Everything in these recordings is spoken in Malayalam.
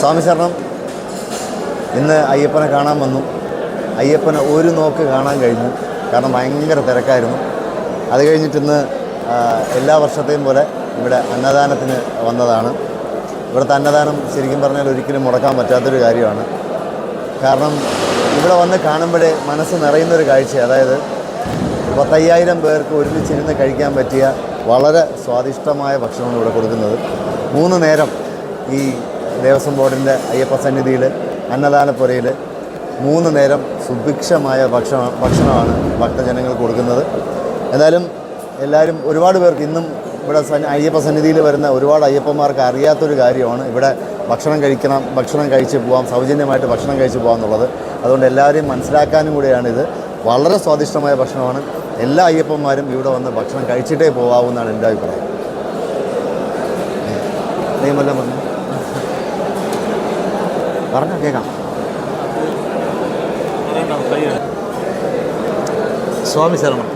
സ്വാമി ശരണം. ഇന്ന് അയ്യപ്പനെ കാണാൻ വന്നു. അയ്യപ്പനെ ഒരു നോക്ക് കാണാൻ കഴിഞ്ഞു. കാരണം ഭയങ്കര തിരക്കായിരുന്നു. അത് കഴിഞ്ഞിട്ട് ഇന്ന് എല്ലാ വർഷത്തെയും പോലെ ഇവിടെ അന്നദാനത്തിന് വന്നതാണ്. ഇവിടുത്തെ അന്നദാനം ശരിക്കും പറഞ്ഞാൽ ഒരിക്കലും മുടക്കാൻ പറ്റാത്തൊരു കാര്യമാണ്. കാരണം ഇവിടെ വന്ന് കാണുമ്പോഴേ മനസ്സ് നിറയുന്നൊരു കാഴ്ച അതായത് പത്തയ്യായിരം പേർക്ക് ഒരുമിച്ചിരുന്ന് കഴിക്കാൻ പറ്റിയ വളരെ സ്വാദിഷ്ടമായ ഭക്ഷണമാണ് ഇവിടെ കൊടുക്കുന്നത്. മൂന്ന് നേരം ഈ ദേവസ്വം ബോർഡിന്റെ അയ്യപ്പ സന്നിധിയിൽ അന്നദാനപ്പുരയിൽ മൂന്ന് നേരം സുഭിക്ഷമായ ഭക്ഷണ ഭക്ഷണമാണ് ഭക്തജനങ്ങൾക്ക് കൊടുക്കുന്നത്. എന്തായാലും എല്ലാവരും ഒരുപാട് പേർക്ക് ഇന്നും ഇവിടെ അയ്യപ്പ സന്നിധിയിൽ വരുന്ന ഒരുപാട് അയ്യപ്പന്മാർക്ക് അറിയാത്തൊരു കാര്യമാണ് ഇവിടെ ഭക്ഷണം കഴിക്കണം ഭക്ഷണം കഴിച്ച് പോകാം സൗജന്യമായിട്ട് ഭക്ഷണം കഴിച്ച് പോകാം എന്നുള്ളത്. അതുകൊണ്ട് എല്ലാവരെയും മനസ്സിലാക്കാനും കൂടിയാണ് ഇത്. വളരെ സ്വാദിഷ്ടമായ ഭക്ഷണമാണ്. എല്ലാ അയ്യപ്പന്മാരും ഇവിടെ വന്ന് ഭക്ഷണം കഴിച്ചിട്ടേ പോകാവൂ എന്നാണ് എന്റെ അഭിപ്രായം. നിയമല്ല പറഞ്ഞു? പറഞ്ഞോ കേൾക്കാം സ്വാമി ശരണം.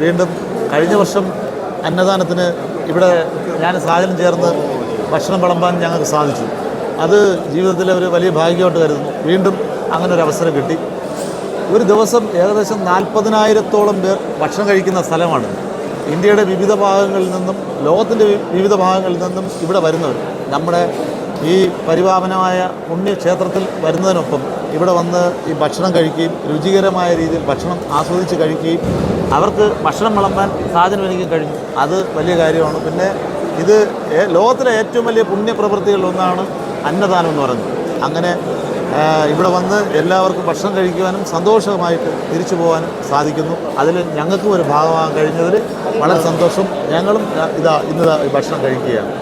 വീണ്ടും കഴിഞ്ഞ വർഷം അന്നദാനത്തിന് ഇവിടെ ഞാൻ സാഹചര്യം ചേർന്ന് ഭക്ഷണം വിളമ്പാൻ ഞങ്ങൾക്ക് സാധിച്ചു. അത് ജീവിതത്തിലെ ഒരു വലിയ ഭാഗ്യമായിട്ട് കരുതുന്നു. വീണ്ടും അങ്ങനെ ഒരു അവസരം കിട്ടി. ഒരു ദിവസം ഏകദേശം നാൽപ്പതിനായിരത്തോളം പേർ ഭക്ഷണം കഴിക്കുന്ന സ്ഥലമാണ് ഇന്ത്യയുടെ വിവിധ ഭാഗങ്ങളിൽ നിന്നും ലോകത്തിന്റെ വിവിധ ഭാഗങ്ങളിൽ നിന്നും ഇവിടെ വരുന്നവർ നമ്മുടെ ഈ പരിപാവനമായ പുണ്യക്ഷേത്രത്തിൽ വരുന്നതിനൊപ്പം ഇവിടെ വന്ന് ഈ ഭക്ഷണം കഴിക്കുകയും രുചികരമായ രീതിയിൽ ഭക്ഷണം ആസ്വദിച്ച് കഴിക്കുകയും അവർക്ക് ഭക്ഷണം വിളമ്പാൻ സാധനം എനിക്ക് കഴിഞ്ഞു. അത് വലിയ കാര്യമാണ്. പിന്നെ ഇത് ലോകത്തിലെ ഏറ്റവും വലിയ പുണ്യപ്രവൃത്തികളിൽ ഒന്നാണ് അന്നദാനം എന്ന് പറയുന്നത്. അങ്ങനെ ഇവിടെ വന്ന് എല്ലാവർക്കും ഭക്ഷണം കഴിക്കുവാനും സന്തോഷമായിട്ട് തിരിച്ചു പോകാനും സാധിക്കുന്നു. അതിൽ ഞങ്ങൾക്കും ഒരു ഭാഗമാകാൻ കഴിഞ്ഞതിൽ വളരെ സന്തോഷം. ഞങ്ങളും ഇതാ ഇന്ന് ഭക്ഷണം കഴിക്കുകയാണ്.